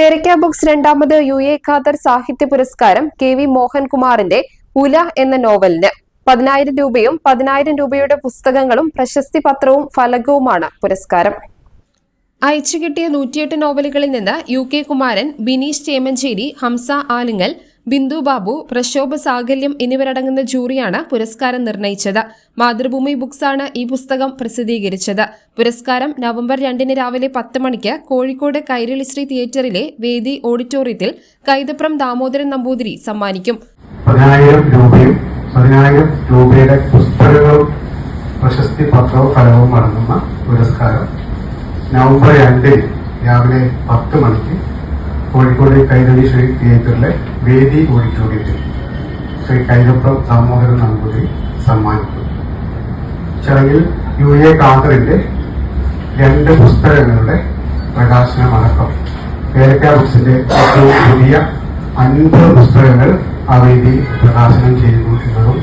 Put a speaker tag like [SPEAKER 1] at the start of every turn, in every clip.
[SPEAKER 1] Perakka books രണ്ടാമത് U A Khader സാഹിത്യ പുരസ്കാരം കെ വി മോഹൻകുമാറിന്റെ ഉല എന്ന നോവലിന്. പതിനായിരം രൂപയും പതിനായിരം രൂപയുടെ പുസ്തകങ്ങളും പ്രശസ്തി പത്രവും ഫലകവുമാണ് പുരസ്കാരം. അയച്ചു കിട്ടിയ നൂറ്റിയെട്ട് നോവലുകളിൽ നിന്ന് യു കെ കുമാരൻ ബിനീഷ് ചേമഞ്ചേരി ഹംസ ആലിങ്ങൽ ബിന്ദു ബാബു പ്രക്ഷോഭ സാകല്യം എന്നിവരടങ്ങുന്ന ജൂറിയാണ് പുരസ്കാരം നിർണയിച്ചത്. മാതൃഭൂമി ബുക്സാണ് ഈ പുസ്തകം പ്രസിദ്ധീകരിച്ചത്. പുരസ്കാരം നവംബർ രണ്ടിന് രാവിലെ പത്ത് മണിക്ക് കോഴിക്കോട് കൈരളി ശ്രീ തിയേറ്ററിലെ വേദി ഓഡിറ്റോറിയത്തിൽ കൈതപ്രം ദാമോദരൻ നമ്പൂതിരി സമ്മാനിക്കും.
[SPEAKER 2] രൂപയും രൂപയുടെ പുസ്തകങ്ങളും പ്രശസ്തി പത്രവും ഫലവും അടങ്ങുന്ന പുരസ്കാരം നവംബർ രണ്ടിന് രാവിലെ പത്ത് മണിക്ക് കോഴിക്കോട് കൈരളി ശ്രീ തിയേറ്ററിലെ വേദി ഓഡിറ്റോറിയത്തിൽ ശ്രീ കൈതപ്രം ദാമോദരൻ നമ്പൂതിരി സമ്മാനിക്കും. ചടങ്ങിൽ യു എ ഖാദറിന്റെ രണ്ട് പുസ്തകങ്ങളുടെ പ്രകാശനമടക്കം പേരക്ക ബുക്സിന്റെ ഏറ്റവും പുതിയ അൻപത് പുസ്തകങ്ങൾ ആ വേദി പ്രകാശനം ചെയ്യുന്നു എന്നതും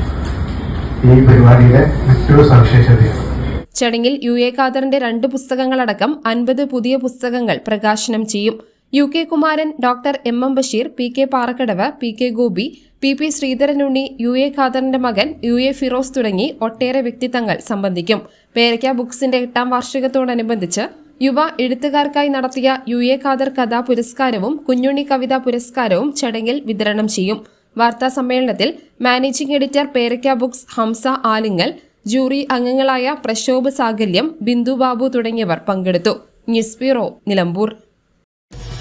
[SPEAKER 2] ഈ പരിപാടിയുടെ മറ്റൊരു സവിശേഷതയാണ്.
[SPEAKER 1] ചടങ്ങിൽ യു എ ഖാദറിന്റെ രണ്ട് പുസ്തകങ്ങളടക്കം അൻപത് പുതിയ പുസ്തകങ്ങൾ പ്രകാശനം ചെയ്യും. U K Kumaran doctor M M Basheer P K Parakkadavu P K Gopi P P Sreedharanunni U A ഖാദറിന്റെ മകൻ യു എ ഫിറോസ് തുടങ്ങി ഒട്ടേറെ വ്യക്തിത്വങ്ങൾ സംബന്ധിക്കും. പേരയ്ക്ക ബുക്സിന്റെ എട്ടാം വാർഷികത്തോടനുബന്ധിച്ച് യുവ എഴുത്തുകാർക്കായി നടത്തിയ യു എ ഖാദർ കഥാ പുരസ്കാരവും കുഞ്ഞുണ്ണി കവിതാ പുരസ്കാരവും ചടങ്ങിൽ വിതരണം ചെയ്യും. വാർത്താ സമ്മേളനത്തിൽ managing editor Perakka books Hamsa Alingal jury അംഗങ്ങളായ പ്രശോഭ് സാകല്യം ബിന്ദു ബാബു തുടങ്ങിയവർ പങ്കെടുത്തു. News bureau Nilambur.